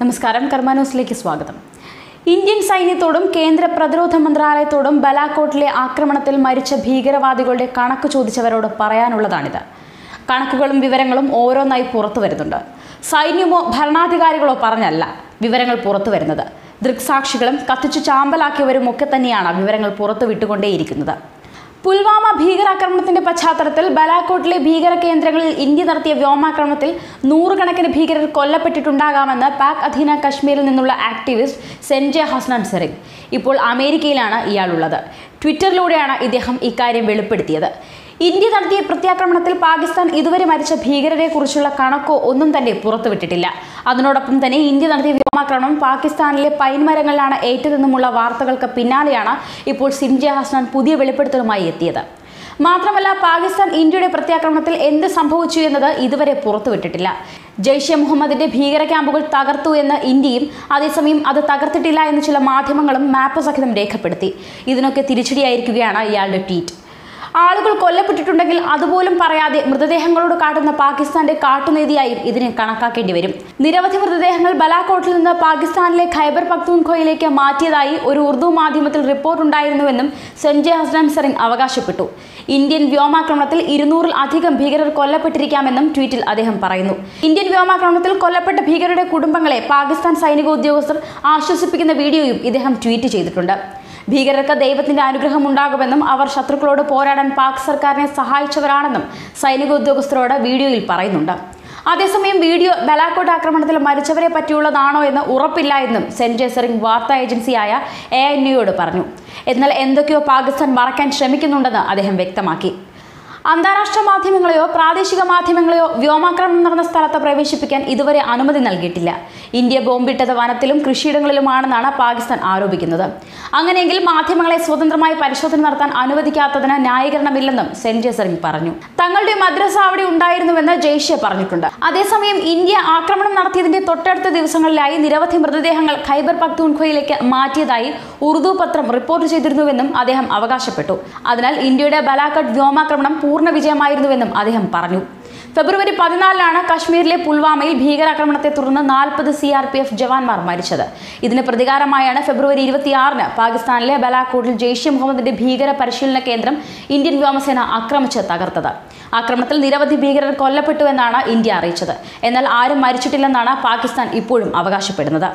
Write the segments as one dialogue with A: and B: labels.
A: നമസ്കാരം കർമ്മ ന്യൂസിലേക്ക് സ്വാഗതം. ഇന്ത്യൻ സൈന്യത്തോടും കേന്ദ്ര പ്രതിരോധ മന്ത്രാലയത്തോടും ബലാക്കോട്ടിലെ ആക്രമണത്തിൽ മരിച്ച ഭീകരവാദികളുടെ കണക്ക് ചോദിച്ചവരോട് പറയാനുള്ളതാണിത്. കണക്കുകളും വിവരങ്ങളും ഓരോന്നായി പുറത്തു വരുന്നുണ്ട്. സൈന്യമോ ഭരണാധികാരികളോ പറഞ്ഞല്ല വിവരങ്ങൾ പുറത്തു വരുന്നത്. ദൃക്സാക്ഷികളും കത്തിച്ചു ചാമ്പലാക്കിയവരും ഒക്കെ തന്നെയാണ് വിവരങ്ങൾ പുറത്തു വിട്ടുകൊണ്ടേയിരിക്കുന്നത് പുൽവാമ ഭീകരാക്രമണത്തിന്റെ പശ്ചാത്തലത്തിൽ ബലാക്കോട്ടിലെ ഭീകര കേന്ദ്രങ്ങളിൽ ഇന്ത്യ നടത്തിയ വ്യോമാക്രമണത്തിൽ നൂറുകണക്കിന് ഭീകരർ കൊല്ലപ്പെട്ടിട്ടുണ്ടാകാമെന്ന് പാക് അധീന കശ്മീരിൽ നിന്നുള്ള ആക്ടിവിസ്റ്റ് സെൻജെ ഹസ്നൻ സെറിക് ഇപ്പോൾ അമേരിക്കയിലാണ് ഇയാളുള്ളത്. ട്വിറ്ററിലൂടെയാണ് ഇദ്ദേഹം ഇക്കാര്യം വെളിപ്പെടുത്തിയത്. ഇന്ത്യ നടത്തിയ പ്രത്യാക്രമണത്തിൽ പാകിസ്ഥാൻ ഇതുവരെ മരിച്ച ഭീകരരെ കുറിച്ചുള്ള കണക്കോ ഒന്നും തന്നെ പുറത്തുവിട്ടിട്ടില്ല. അതിനോടൊപ്പം തന്നെ ഇന്ത്യ നടത്തിയ വ്യോമാക്രമണം പാകിസ്ഥാനിലെ പൈൻമരങ്ങളിലാണ് ഏറ്റതെന്നുമുള്ള വാർത്തകൾക്ക് പിന്നാലെയാണ് ഇപ്പോൾ സിംജ ഹസ്നാൻ പുതിയ വെളിപ്പെടുത്തലുമായി എത്തിയത്. മാത്രമല്ല പാകിസ്ഥാൻ ഇന്ത്യയുടെ പ്രത്യാക്രമണത്തിൽ എന്ത് സംഭവിച്ചു എന്നത് ഇതുവരെ പുറത്തുവിട്ടിട്ടില്ല. ജയ്ഷെ മുഹമ്മദിന്റെ ഭീകര ക്യാമ്പുകൾ തകർത്തു എന്ന് ഇന്ത്യയും അതേസമയം അത് തകർത്തിട്ടില്ല എന്ന് ചില മാധ്യമങ്ങളും മാപ്പ് സഹിതം രേഖപ്പെടുത്തി. ഇതിനൊക്കെ തിരിച്ചടിയായിരിക്കുകയാണ് ഇയാളുടെ ട്വീറ്റ്. ആളുകൾ കൊല്ലപ്പെട്ടിട്ടുണ്ടെങ്കിൽ അതുപോലും പറയാതെ മൃതദേഹങ്ങളോട് കാട്ടുന്ന പാകിസ്ഥാന്റെ കാട്ടുനീതിയായും ഇതിനെ കണക്കാക്കേണ്ടി വരും. നിരവധി മൃതദേഹങ്ങൾ ബലാക്കോട്ടിൽ നിന്ന് പാകിസ്ഥാനിലെ ഖൈബർ പക്തൂൺഖോയിലേക്ക് മാറ്റിയതായി ഒരു ഉറുദു മാധ്യമത്തിൽ റിപ്പോർട്ട് ഉണ്ടായിരുന്നുവെന്നും സഞ്ജയ് ഹസ്നാൻ സറിൻ അവകാശപ്പെട്ടു. ഇന്ത്യൻ വ്യോമാക്രമണത്തിൽ ഇരുന്നൂറിൽ അധികം ഭീകരർ കൊല്ലപ്പെട്ടിരിക്കാമെന്നും ട്വീറ്റിൽ അദ്ദേഹം പറയുന്നു. ഇന്ത്യൻ വ്യോമാക്രമണത്തിൽ കൊല്ലപ്പെട്ട ഭീകരരുടെ കുടുംബങ്ങളെ പാകിസ്ഥാൻ സൈനിക ഉദ്യോഗസ്ഥർ ആശ്വസിപ്പിക്കുന്ന വീഡിയോയും ഇദ്ദേഹം ട്വീറ്റ് ചെയ്തിട്ടുണ്ട്. ഭീകരർക്ക് ദൈവത്തിന്റെ അനുഗ്രഹം ഉണ്ടാകുമെന്നും അവർ ശത്രുക്കളോട് പോരാടാൻ പാക് സർക്കാരിനെ സഹായിച്ചവരാണെന്നും സൈനിക ഉദ്യോഗസ്ഥരോട് വീഡിയോയിൽ പറയുന്നുണ്ട്. അതേസമയം വീഡിയോ ബലാക്കോട്ട് ആക്രമണത്തിൽ മരിച്ചവരെ പറ്റിയുള്ളതാണോ എന്ന് ഉറപ്പില്ല എന്നും സെന്റ് ജേസറിംഗ് വാർത്താ ഏജൻസിയായ എ എൻ യുയോട് പറഞ്ഞു. എന്നാൽ എന്തൊക്കെയോ പാകിസ്ഥാൻ മറക്കാൻ ശ്രമിക്കുന്നുണ്ടെന്ന് അദ്ദേഹം വ്യക്തമാക്കി. അന്താരാഷ്ട്ര മാധ്യമങ്ങളെയോ പ്രാദേശിക മാധ്യമങ്ങളെയോ വ്യോമാക്രമണം നടന്ന സ്ഥലത്ത് പ്രവേശിപ്പിക്കാൻ ഇതുവരെ അനുമതി നൽകിയിട്ടില്ല. ഇന്ത്യ ബോംബിട്ടത് വനത്തിലും കൃഷിയിടങ്ങളിലുമാണെന്നാണ് പാകിസ്ഥാൻ ആരോപിക്കുന്നത്. അങ്ങനെയെങ്കിൽ മാധ്യമങ്ങളെ സ്വതന്ത്രമായി പരിശോധന നടത്താൻ അനുവദിക്കാത്തതിന് ന്യായീകരണമില്ലെന്നും സെന്റ് സെറിംഗ് പറഞ്ഞു. തങ്ങളുടെ മദ്രസ അവിടെ ഉണ്ടായിരുന്നുവെന്ന് ജയ്ഷെ പറഞ്ഞിട്ടുണ്ട്. അതേസമയം ഇന്ത്യ ആക്രമണം നടത്തിയതിന്റെ തൊട്ടടുത്ത ദിവസങ്ങളിലായി നിരവധി മൃതദേഹങ്ങൾ ഖൈബർ പക്തൂൺഖോയിലേക്ക് മാറ്റിയതായി ഉറുദു പത്രം റിപ്പോർട്ട് ചെയ്തിരുന്നുവെന്നും അദ്ദേഹം അവകാശപ്പെട്ടു. അതിനാൽ ഇന്ത്യയുടെ ബലാക്കട്ട് വ്യോമാക്രമണം പൂർണ വിജയമായിരുന്നുവെന്നും അദ്ദേഹം പറഞ്ഞു. ഫെബ്രുവരി പതിനാലിനാണ് കശ്മീരിലെ പുൽവാമയിൽ ഭീകരാക്രമണത്തെ തുടർന്ന് നാൽപ്പത് സി ആർ പി എഫ് ജവാന്മാർ മരിച്ചത്. ഇതിന് പ്രതികാരമായാണ് ഫെബ്രുവരി ഇരുപത്തിയാറിന് പാകിസ്ഥാനിലെ ബലാക്കോട്ടിൽ ജെയ്ഷെ മുഹമ്മദിന്റെ ഭീകര പരിശീലന കേന്ദ്രം ഇന്ത്യൻ വ്യോമസേന ആക്രമിച്ച് തകർത്തത്. ആക്രമണത്തിൽ നിരവധി ഭീകരർ കൊല്ലപ്പെട്ടുവെന്നാണ് ഇന്ത്യ അറിയിച്ചത്. എന്നാൽ ആരും മരിച്ചിട്ടില്ലെന്നാണ് പാകിസ്ഥാൻ ഇപ്പോഴും അവകാശപ്പെടുന്നത്.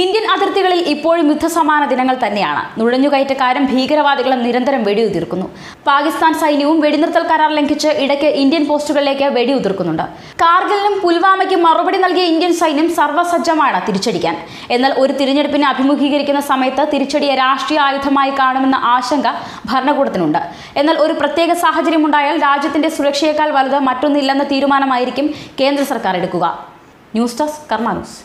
A: ഇന്ത്യൻ അതിർത്തികളിൽ ഇപ്പോഴും യുദ്ധസമാന ദിനങ്ങൾ തന്നെയാണ്. നുഴഞ്ഞുകയറ്റക്കാരും ഭീകരവാദികളും നിരന്തരം വെടിയുതിർക്കുന്നു. പാകിസ്ഥാൻ സൈന്യവും വെടിനിർത്തൽ കരാർ ലംഘിച്ച് ഇടയ്ക്ക് ഇന്ത്യൻ പോസ്റ്റുകളിലേക്ക് വെടിയുതിർക്കുന്നുണ്ട്. കാർഗിലിനും പുൽവാമയ്ക്കും മറുപടി നൽകിയ ഇന്ത്യൻ സൈന്യം സർവസജ്ജമാണ് തിരിച്ചടിക്കാൻ. എന്നാൽ ഒരു തിരഞ്ഞെടുപ്പിനെ അഭിമുഖീകരിക്കുന്ന സമയത്ത് തിരിച്ചടിയെ രാഷ്ട്രീയ ആയുധമായി കാണുമെന്ന ആശങ്ക ഭരണകൂടത്തിനുണ്ട്. എന്നാൽ ഒരു പ്രത്യേക സാഹചര്യം ഉണ്ടായാൽ രാജ്യത്തിന്റെ സുരക്ഷയേക്കാൾ വലുത് മറ്റൊന്നില്ലെന്ന തീരുമാനമായിരിക്കും കേന്ദ്ര സർക്കാർ എടുക്കുക. News desk Karma news.